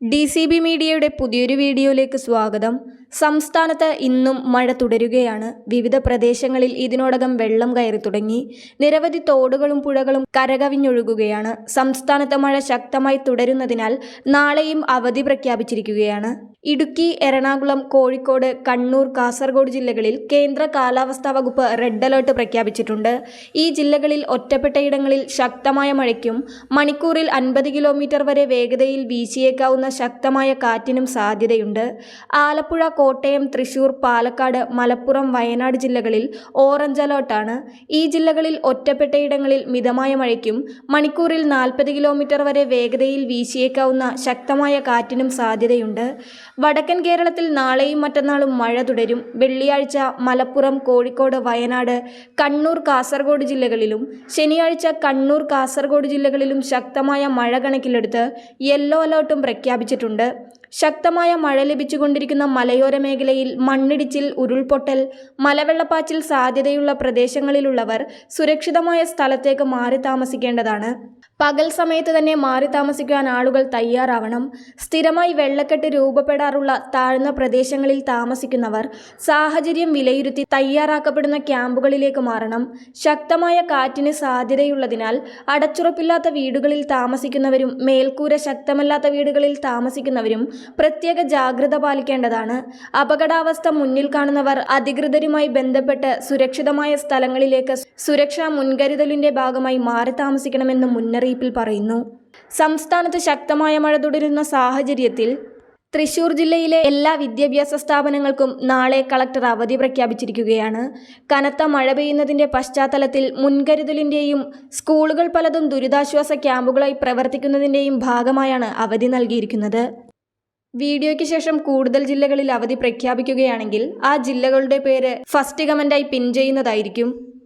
D C B മീഡിയയുടെ പുതിയൊരു വീഡിയോയിലേക്ക് സ്വാഗതം. സംസ്ഥാനത്ത് ഇന്നും മഴ തുടരുകയാണ്. വിവിധ പ്രദേശങ്ങളിൽ ഇതിനോടകം വെള്ളം കയറി തുടങ്ങി. നിരവധി തോടുകളും പുഴകളും കരകവിഞ്ഞൊഴുകുകയാണ്. സംസ്ഥാനത്ത് മഴ ശക്തമായി തുടരുന്നതിനാൽ നാളെയും അവധി പ്രഖ്യാപിച്ചിരിക്കുകയാണ്. ഇടുക്കി എറണാകുളം കോഴിക്കോട് കണ്ണൂർ കാസർഗോഡ് ജില്ലകളിൽ കേന്ദ്ര കാലാവസ്ഥാ വകുപ്പ് റെഡ് അലേർട്ട് പ്രഖ്യാപിച്ചിട്ടുണ്ട്. ഈ ജില്ലകളിൽ ഒറ്റപ്പെട്ടയിടങ്ങളിൽ ശക്തമായ മഴയ്ക്കും മണിക്കൂറിൽ അൻപത് കിലോമീറ്റർ വരെ വേഗതയിൽ വീശിയേക്കാവുന്ന ശക്തമായ കാറ്റിനും സാധ്യതയുണ്ട്. ആലപ്പുഴ കോട്ടയം തൃശൂർ പാലക്കാട് മലപ്പുറം വയനാട് ജില്ലകളിൽ ഓറഞ്ച് അലേർട്ടാണ്. ഈ ജില്ലകളിൽ ഒറ്റപ്പെട്ടയിടങ്ങളിൽ മിതമായ മഴയ്ക്കും മണിക്കൂറിൽ നാൽപ്പത് കിലോമീറ്റർ വരെ വേഗതയിൽ വീശിയേക്കാവുന്ന ശക്തമായ കാറ്റിനും സാധ്യതയുണ്ട്. വടക്കൻ കേരളത്തിൽ നാളെയും മറ്റന്നാളും മഴ തുടരും. വെള്ളിയാഴ്ച മലപ്പുറം കോഴിക്കോട് വയനാട് കണ്ണൂർ കാസർഗോഡ് ജില്ലകളിലും ശനിയാഴ്ച കണ്ണൂർ കാസർഗോഡ് ജില്ലകളിലും ശക്തമായ മഴ കണക്കിലെടുത്ത് യെല്ലോ അലേർട്ടും പ്രഖ്യാപിച്ചിട്ടുണ്ട്. ശക്തമായ മഴ ലഭിച്ചുകൊണ്ടിരിക്കുന്ന മലയോര മേഖലയിൽ മണ്ണിടിച്ചിൽ ഉരുൾപൊട്ടൽ മലവെള്ളപ്പാച്ചിൽ സാധ്യതയുള്ള പ്രദേശങ്ങളിലുള്ളവർ സുരക്ഷിതമായ സ്ഥലത്തേക്ക് മാറി താമസിക്കേണ്ടതാണ്. പകൽ സമയത്ത് തന്നെ മാറി താമസിക്കാൻ ആളുകൾ തയ്യാറാവണം. സ്ഥിരമായി വെള്ളക്കെട്ട് രൂപപ്പെടാറുള്ള താഴ്ന്ന പ്രദേശങ്ങളിൽ താമസിക്കുന്നവർ സാഹചര്യം വിലയിരുത്തി തയ്യാറാക്കപ്പെടുന്ന ക്യാമ്പുകളിലേക്ക് മാറണം. ശക്തമായ കാറ്റിന് സാധ്യതയുള്ളതിനാൽ അടച്ചുറപ്പില്ലാത്ത വീടുകളിൽ താമസിക്കുന്നവരും മേൽക്കൂര ശക്തമല്ലാത്ത വീടുകളിൽ താമസിക്കുന്നവരും പ്രത്യേക ജാഗ്രത പാലിക്കേണ്ടതാണ്. അപകടാവസ്ഥ മുന്നിൽ കാണുന്നവർ അധികൃതരുമായി ബന്ധപ്പെട്ട് സുരക്ഷിതമായ സ്ഥലങ്ങളിലേക്ക് സുരക്ഷാ മുൻകരുതലിന്റെ ഭാഗമായി മാറി താമസിക്കണമെന്ന് മുന്നറിയിപ്പിൽ പറയുന്നു. സംസ്ഥാനത്ത് ശക്തമായ മഴ തുടരുന്ന സാഹചര്യത്തിൽ തൃശൂർ ജില്ലയിലെ എല്ലാ വിദ്യാഭ്യാസ സ്ഥാപനങ്ങൾക്കും നാളെ കളക്ടർ അവധി പ്രഖ്യാപിച്ചിരിക്കുകയാണ്. കനത്ത മഴ പെയ്യുന്നതിന്റെ പശ്ചാത്തലത്തിൽ മുൻകരുതലിന്റെയും സ്കൂളുകൾ പലതും ദുരിതാശ്വാസ ക്യാമ്പുകളായി പ്രവർത്തിക്കുന്നതിന്റെയും ഭാഗമായാണ് അവധി നൽകിയിരിക്കുന്നത്. വീഡിയോയ്ക്ക് ശേഷം കൂടുതൽ ജില്ലകളിൽ അവധി പ്രഖ്യാപിക്കുകയാണെങ്കിൽ ആ ജില്ലകളുടെ പേര് ഫസ്റ്റ് കമന്റായി പിൻ ചെയ്യുന്നതായിരിക്കും.